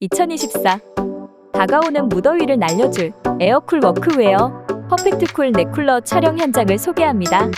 2024 다가오는 무더위를 날려줄 에어쿨 워크웨어 퍼펙트 쿨 네쿨러 촬영 현장을 소개합니다.